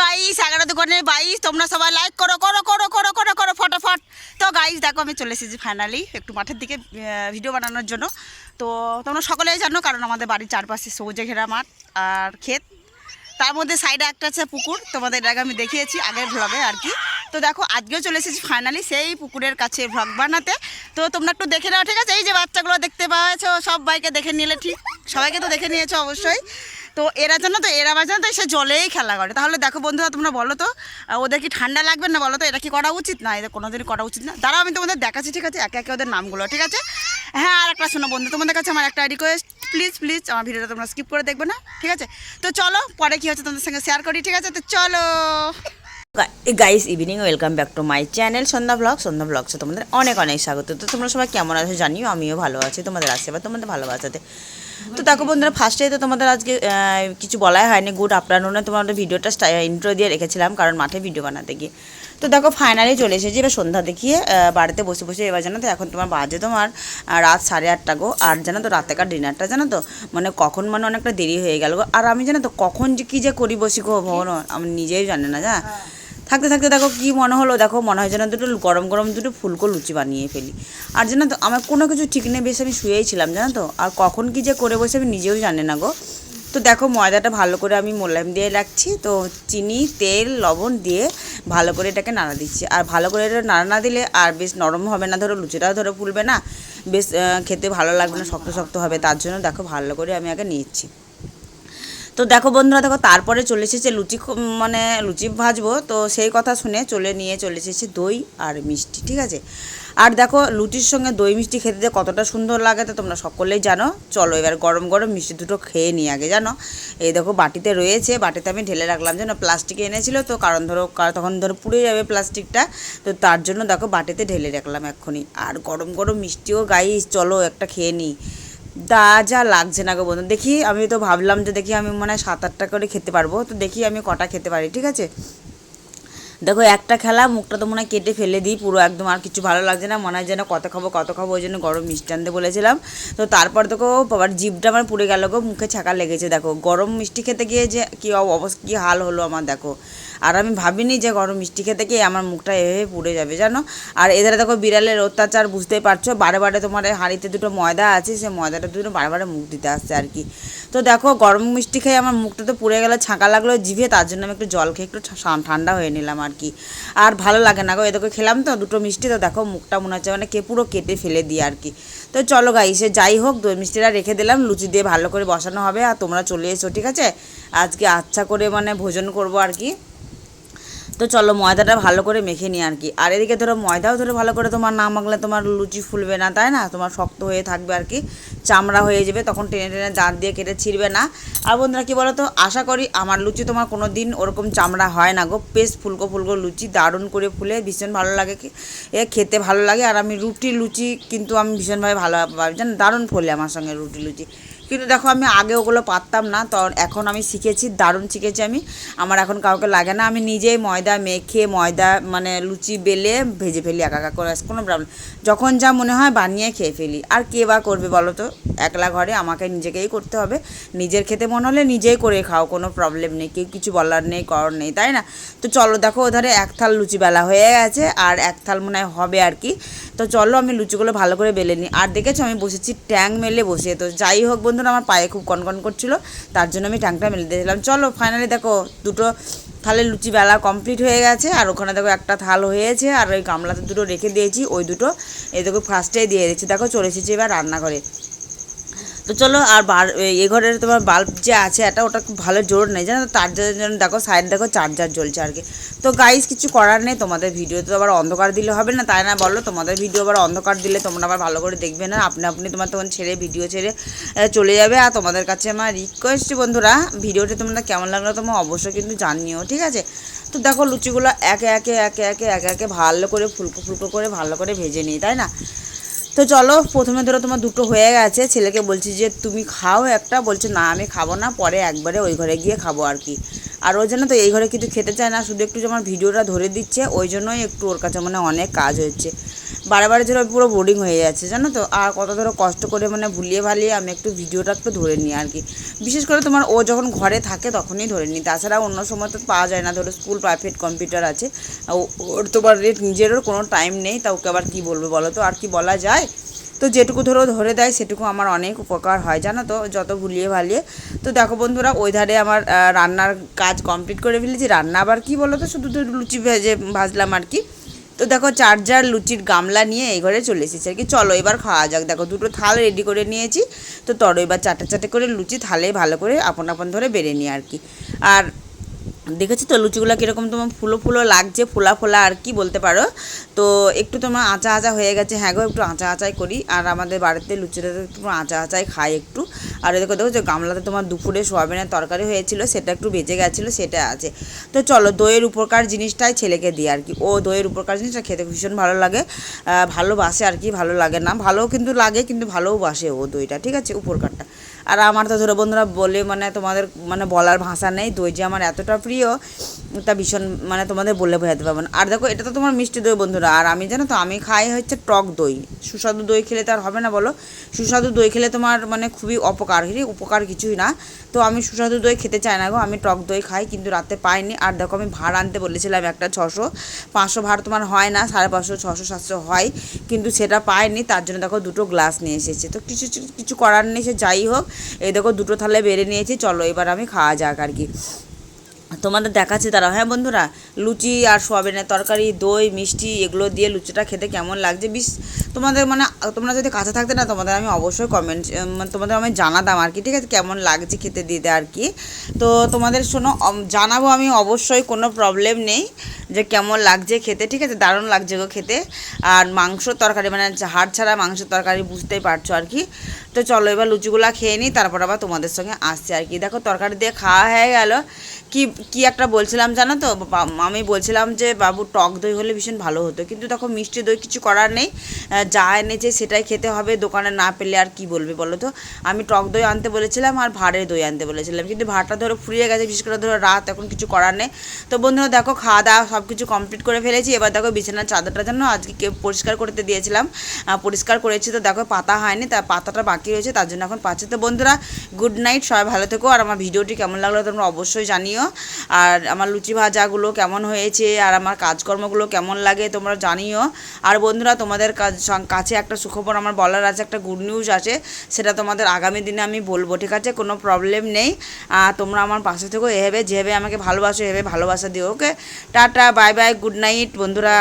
Guys এগারো দোকানে বাইশ, তোমরা সবাই লাইক করো করো করো করো করো করো, ফটাফট। তো গাইস দেখো আমি চলে এসেছি ফাইনালি একটু মাঠের দিকে ভিডিও বানানোর জন্য। তো তোমরা সকলেই জানো, কারণ আমাদের বাড়ির চারপাশে সবুজে ঘেরা মাঠ আর ক্ষেত। তার মধ্যে সাইডে একটা আছে পুকুর, তোমাদের আগে আমি দেখিয়েছি আগের ভ্লগে আর কি। তো দেখো, আজকেও চলে এসেছি ফাইনালি সেই পুকুরের কাছে ভ্লগ বানাতে। তো তোমরা একটু দেখে নাও, ঠিক আছে? এই যে বাচ্চাগুলো দেখতে পাওয়াছো সব বাইকে দেখে নিলে ঠিক, সবাইকে তো দেখে নিয়েছো অবশ্যই। তো এরা জানো তো, এরা আবার জানো তো, সে জলেই খেলা করে। তাহলে দেখো বন্ধুরা, তোমরা বলো তো ওদের কি ঠান্ডা লাগবে না বলো তো? এটা কি করা উচিত? না এদের কোনোদিনই করা উচিত না। দাঁড়াও, আমি তোমাদের দেখাচ্ছি, ঠিক আছে? একে একে ওদের নামগুলো, ঠিক আছে? হ্যাঁ আর একটা শোনো বন্ধু, তোমাদের কাছে আমার একটা রিকোয়েস্ট প্লিজ প্লিজ আমার ভিডিওটা তোমরা স্কিপ করে দেখবে না, ঠিক আছে? তো চলো, পরে কী হচ্ছে তোমাদের সঙ্গে শেয়ার করি, ঠিক আছে? তো চলো। Guys evening welcome back to my channel Sandhya blog Sandhya ব্লগসে তোমাদের অনেক অনেক স্বাগত। তো তোমরা সবাই কেমন আছো জানিও, আমিও ভালো আছি, তোমাদের আশীর্বাদ তোমাদের ভালোবাসাতে। তো দেখো বন্ধুরা ফার্স্টেই তো তোমাদের আজকে কিছু বলাই হয়নি গুড আফটারনুনে তোমাদের ভিডিওটা ইন্ট্রো দিয়ে রেখেছিলাম, কারণ মাঠে ভিডিও বানাতে গিয়ে। তো দেখো ফাইনালি চলে এসেছি, এবার সন্ধ্যা দেখিয়ে বাড়িতে বসে বসে এবার জানো তো, এখন তোমার বাজে তোমার রাত সাড়ে আটটা গো, আর জানো তো, রাতেকার ডিনারটা জানো তো মানে কখন মানে অনেকটা দেরি হয়ে গেল গো। আর আমি জানো তো, কখন যে কী যে করি বসি গো, ভগবান, আমি নিজেই জানি না যা। থাকতে থাকতে দেখো কি মনে হলো, দেখো মনে হয় যেন দুটো গরম গরম দুটো ফুলকো লুচি বানিয়ে ফেলি। আর জানো তো, আমার কোনো কিছু ঠিক নেই, বেশ আমি শুয়েই ছিলাম, জানো তো। আর কখন কি যে করে বসে আমি নিজেও জানি না গো। তো দেখো ময়দাটা ভালো করে আমি মোলায়েম দিয়ে রাখছি, তো চিনি, তেল, লবণ দিয়ে ভালো করে এটাকে নাড়া দিচ্ছি। আর ভালো করে এটা নাড়া না দিলে আর বেশ নরম হবে না, ধরো লুচিটাও ধরো ফুলবে না, বেশ খেতে ভালো লাগবে না, শক্ত শক্ত হবে, তার জন্য দেখো ভালো করে আমি আগে নিচ্ছি। তো দেখো বন্ধুরা, দেখো তারপরে চলে এসেছে লুচি মানে লুচি ভাজবো। তো সেই কথা শুনে চলে নিয়ে চলে এসেছে দই আর মিষ্টি, ঠিক আছে? আর দেখো লুচির সঙ্গে দই মিষ্টি খেতে যে কতটা সুন্দর লাগে তো তোমরা সকলেই জানো। চলো এবার গরম গরম মিষ্টি দুটো খেয়ে নিই আগে, জানো? এই দেখো বাটিতে রয়েছে, বাটিতে আমি ঢেলে রাখলাম যেন প্লাস্টিকে এনেছিল, তো কারণ ধরো তখন ধরো পুড়ে যাবে প্লাস্টিকটা। তো তার জন্য দেখো বাটিতে ঢেলে রাখলাম এক্ষুনি। আর গরম গরম মিষ্টিও গাইস, চলো একটা খেয়ে নিই। দা যা লাগছে না গো বন্ধু। দেখি, আমি তো ভাবলাম যে দেখি আমি মনে হয় সাত আটটা করে খেতে পারব। তো দেখি আমি কটা খেতে পারি, ঠিক আছে? দেখো, একটা খেলা মুখটা তো মনে হয় কেটে ফেলে দিই, পুরো একদম আর কিছু ভালো লাগছে না, মনে হয় যেন কত খাব কত খাব, ওই জন্য গরম মিষ্টি আনতে বলেছিলাম। তো তারপর দেখো, আবার জিভটা আমার পুড়ে গেল গো, মুখে ছাকা লেগেছে, দেখো। গরম মিষ্টি খেতে গিয়ে যে কী অবস্থা, কী হাল হলো আমার, দেখো। আর আমি ভাবিনি যে গরম মিষ্টি খেতে গিয়ে আমার মুখটা এভাবে পুড়ে যাবে, জানো? আর এদের দেখো, বিড়ালের অত্যাচার বুঝতেই পারছ, বারে বারে তোমার হাঁড়িতে দুটো ময়দা আছে, সে ময়দাটা দুটো বারে বারে মুখ দিতে আসছে আর কি। তো দেখো, গরম মিষ্টি খেয়ে আমার মুখটা তো পুড়ে গেল, ছাঁকা লাগল জিভে, তার জন্য আমি একটু জল খেয়ে একটু ঠান্ডা হয়ে নিলাম আর কি? আর ভালো লাগে না গো। এদেরকে খেলাম তো, দুটো মিষ্টি তো দেখো, মুখটা মনে হচ্ছে মানে কে পুরো কেটে ফেলে দিই আর কি। তো চলো গাই সে যাই হোক, দই মিষ্টিটা রেখে দিলাম, লুচি দিয়ে ভালো করে বসানো হবে আর তোমরা চলে এসো, ঠিক আছে? আজকে আচ্ছা করে মানে ভোজন করব আর কি। তো চলো ময়দাটা ভালো করে মেখে নিই আর কি। আর এদিকে ধরো ময়দাও ধরো ভালো করে তোমার না মাখলে তোমার লুচি ফুলবে না, তাই না? তোমার শক্ত হয়ে থাকবে আর কি, চামড়া হয়ে যাবে, তখন টেনে টেনে দাঁত দিয়ে কেটে ছিঁড়বে না। আর বন্ধুরা, কী বলো তো আশা করি আমার লুচি তোমার কোনো দিন ওরকম চামড়া হয় না গো। বেশ ফুলকো ফুলকো লুচি, দারুণ করে ফুলে, ভীষণ ভালো লাগে এ খেতে ভালো লাগে, আর আমি রুটি লুচি কিন্তু আমি ভীষণভাবে ভালো জান? দারুণ ফোলে আমার সঙ্গে রুটি লুচি। কিন্তু দেখো, আমি আগে ওগুলো পারতাম না, তো এখন আমি শিখেছি, দারুণ শিখেছি আমি। আমার এখন কাউকে লাগে না, আমি নিজেই ময়দা মেখে, ময়দা মানে লুচি বেলে ভেজে ফেলি একা একা করে কোনো প্রবলেম যখন যা মনে হয় বানিয়ে খেয়ে ফেলি। আর কে বা করবে বলো তো? একলা ঘরে আমাকে নিজেকেই করতে হবে। নিজের খেতে মনে হলে নিজেই করে খাও, কোনো প্রবলেম নেই। কেউ কিছু বলার নেই, করার নেই, তাই না? তো চলো, দেখো, ওধারে এক থাল লুচি বেলা হয়ে গেছে, আর এক থাল মনে হয় হবে আর কি। তো চলো, আমি লুচিগুলো ভালো করে বেলে নিই। আর দেখেছ, আমি বসেছি ট্যাং মেলে বসে। তো যাই হোক বন্ধুরা, আমার পায়ে খুব কনকন করছিল, তার জন্য আমি ট্যাংটা মেলে দিয়েছিলাম। চলো ফাইনালি দেখো, দুটো থালের লুচি বেলা কমপ্লিট হয়ে গেছে, আর ওখানে দেখো একটা থাল হয়েছে, আর ওই গামলাতে দুটো রেখে দিয়েছি, ওই দুটো, এই দেখো ফার্স্টেই দিয়ে দিচ্ছি। দেখো চলে এসেছি এবার রান্নাঘরে। তো চলো, আর এ ঘরের তোমার বাল্ব যে আছে এটা ওটা খুব ভালো জোর নেই, জানো তার জন্য দেখো সাইড দেখো চার্জার জ্বলছে আর কি। তো গাইস কিছু করার নেই, তোমাদের ভিডিও তো আবার অন্ধকার দিলে হবে না, তাই না বলো? তোমাদের ভিডিও আবার অন্ধকার দিলে তোমরা আবার ভালো করে দেখবে না, আপনি আপনি তোমার তখন ছেড়ে ভিডিও ছেড়ে চলে যাবে। আর তোমাদের কাছে আমার রিকোয়েস্ট বন্ধুরা ভিডিওটি তোমরা কেমন লাগল তোমরা অবশ্যই কিন্তু জানিও, ঠিক আছে? তো দেখো, লুচিগুলো একে একে একে একে একে একে ভালো করে, ফুলকো ফুলকো করে ভালো করে ভেজে নিই, তাই না? তো চলো, প্রথমে ধরো তোমার দুটো হয়ে গেছে। ছেলেকে বলছি যে, তুমি খাও একটা। বলছে, না, আমি খাব না। পরে একবারে ওই ঘরে গিয়ে খাব আর কি। আর ওই জন্য তো এই ঘরে কিছু খেতে চায় না, শুধু একটু যে আমার ভিডিওটা ধরে দিচ্ছে, ওই জন্যই একটু ওর কাছে মানে অনেক কাজ হচ্ছে। বারে বারে যেন পুরো বোরিং হয়ে যাচ্ছে, জানো তো? আর কত ধরো কষ্ট করে মানে ভুলিয়ে ভালিয়ে আমি একটু ভিডিওটা একটু ধরে নিই আর কি। বিশেষ করে তোমার ও যখন ঘরে থাকে তখনই ধরে নিই। তাছাড়া অন্য সময় তো পাওয়া যায় না, ধরো স্কুল প্রাইভেট কম্পিউটার আছে। ওর তোমার নিজেরও কোনো টাইম নেই, তা ওকে আবার কী বলব বলো তো? আর কি বলা যায়? তো যেটুকু ধরো ধরে দেয়, সেটুকু আমার অনেক উপকার হয়, জানো তো? যত ভুলিয়ে ভালিয়ে। তো দেখো বন্ধুরা, ওই ধারে আমার রান্নার কাজ কমপ্লিট করে ফেলেছি। রান্না আবার কী বলো তো শুধু তো লুচি ভেজে ভাজলাম আর কি। তো দেখো চার্জার লুচির গামলা নিয়ে এই ঘরে চলে এসেছি আর কি। চলো এবার খাওয়া যাক। দেখো দুটো থাল রেডি করে নিয়েছি। তো তরো এবার চারটে চাটে করে লুচি থালে ভালো করে আপন আপন ধরে বেড়ে নিই আর কি। আর দেখেছি তো লুচিগুলো কীরকম তোমার ফুলো ফুলো লাগছে, ফোলা ফোলা আর কি বলতে পারো? তো একটু তোমার আঁচা আঁচা হয়ে গেছে। হ্যাঁ গো, একটু আঁচা আঁচাই করি। আর আমাদের বাড়িতে লুচিটা তো একটু আঁচা আঁচাই খাই একটু। আর দেখো দেখো যে গামলাতে তোমার দুপুরে সোয়াবিনের তরকারি হয়েছিল, সেটা একটু বেঁচে গেছিল, সেটা আছে। তো চলো, দইয়ের উপকার জিনিসটাই ছেলেকে দিই আর কি। ও দইয়ের উপকার জিনিসটা খেতে ভীষণ ভালো লাগে। ভালোবাসে আর কি, ভালো লাগে না। ভালো কিন্তু লাগে, কিন্তু ভালোও বাসে ও দইটা, ঠিক আছে? উপকারটা। আর আমার তো ধরো বন্ধুরা বলে মানে তোমাদের মানে বলার ভাষা নেই, দই যে আমার এতটা প্রিয় তা ভীষণ মানে তোমাদের বলে বোঝাতে পারব না। আর দেখো, এটা তো তোমার মিষ্টি দই বন্ধুরা। আর আমি জানো তো, আমি খাই হচ্ছে টক দই। সুস্বাদু দই খেলে তো আর হবে না বলো। সুস্বাদু দই খেলে তোমার মানে খুবই অপকার উপকার কিছুই না। তো আমি সুস্বাদু দই খেতে চাই না গো, আমি টক দই খাই, কিন্তু রাতে পাইনি। আর দেখো, আমি ভাড় আনতে বলেছিলাম একটা ছশো। পাঁচশো ভাড় তোমার হয় না, সাড়ে পাঁচশো, ছশো, সাতশো হয়, কিন্তু সেটা পাইনি। তার জন্য দেখো, দুটো গ্লাস নিয়ে এসেছে। তো কিছু কিছু করার নেই, সে যাই হোক। এই দেখো, দুটো থালে বেড়ে নিয়েছি। চলো, এবার আমি খাওয়া যাক আর কি। তোমাদের দেখাচ্ছি তারা হ্যাঁ বন্ধুরা, লুচি আর সোয়াবিনের তরকারি, দই, মিষ্টি, এগুলো দিয়ে লুচিটা খেতে কেমন লাগছে? বিশ, তোমাদের মানে তোমরা যদি কাছে থাকতে না, তোমাদের আমি অবশ্যই কমেন্ট মানে তোমাদের আমি জানাতাম আর কি, ঠিক আছে? কেমন লাগছে খেতে দিতে আর কি? তো তোমাদের শোনো জানাব আমি অবশ্যই, কোনো প্রবলেম নেই যে কেমন লাগছে খেতে, ঠিক আছে? দারুণ লাগছে গো খেতে। আর মাংস তরকারি মানে হাড় ছাড়া মাংস তরকারি বুঝতেই পারছ আর কি। তো চলো এবার লুচিগুলো খেয়ে নিই, তারপর আবার তোমাদের সঙ্গে আসছে আর কি। দেখো তরকারি দিয়ে খাওয়া হয়ে গেল। কি কি একটা বলছিলাম জানো তো? আমি বলছিলাম যে, বাবু, টক দই হলে ভীষণ ভালো হতো। কিন্তু দেখো মিষ্টি দই কিছু করার নেই। যা এনেছে সেটাই খেতে হবে, দোকানে না পেলে আর কি বলবে বলো তো? আমি টক দই আনতে বলেছিলাম আর ভাড়ের দই আনতে বলেছিলাম। কিন্তু ভাড়টা ধরো ফুরিয়ে গেছে, বিশেষ করে ধরো রাত, এখন কিছু করার নেই। তো বন্ধুরা দেখো খাওয়া দাওয়া সব কিছু কমপ্লিট করে ফেলেছি। এবার দেখো বিছানার চাদরটা যেন আজকে পরিষ্কার করতে দিয়েছিলাম। পরিষ্কার করেছি তো দেখো পাতা হয়নি, তা পাতাটা বাকি রয়েছে, তার জন্য এখন পাচ্ছে। তো বন্ধুরা গুড নাইট সবাই ভালো থেকো। আর আমার ভিডিওটি কেমন লাগল তোমরা অবশ্যই জানিও। আর আমার লুচি ভাজাগুলো কেমন হয়েছে, আর আমার কাজকর্মগুলো কেমন লাগে তোমরা জানিও। আর বন্ধুরা, তোমাদের কাছে একটা সুখবর, আমার বলার আছে, একটা গুড নিউজ আছে, সেটা তোমাদের আগামী দিনে আমি বলব, ঠিক আছে? কোনো প্রবলেম নেই। আর তোমরা আমার পাশে থেকো, এভাবে যেভাবে আমাকে ভালোবাসো, এভাবে ভালোবাসা দিও okay tata bye bye good night বন্ধুরা।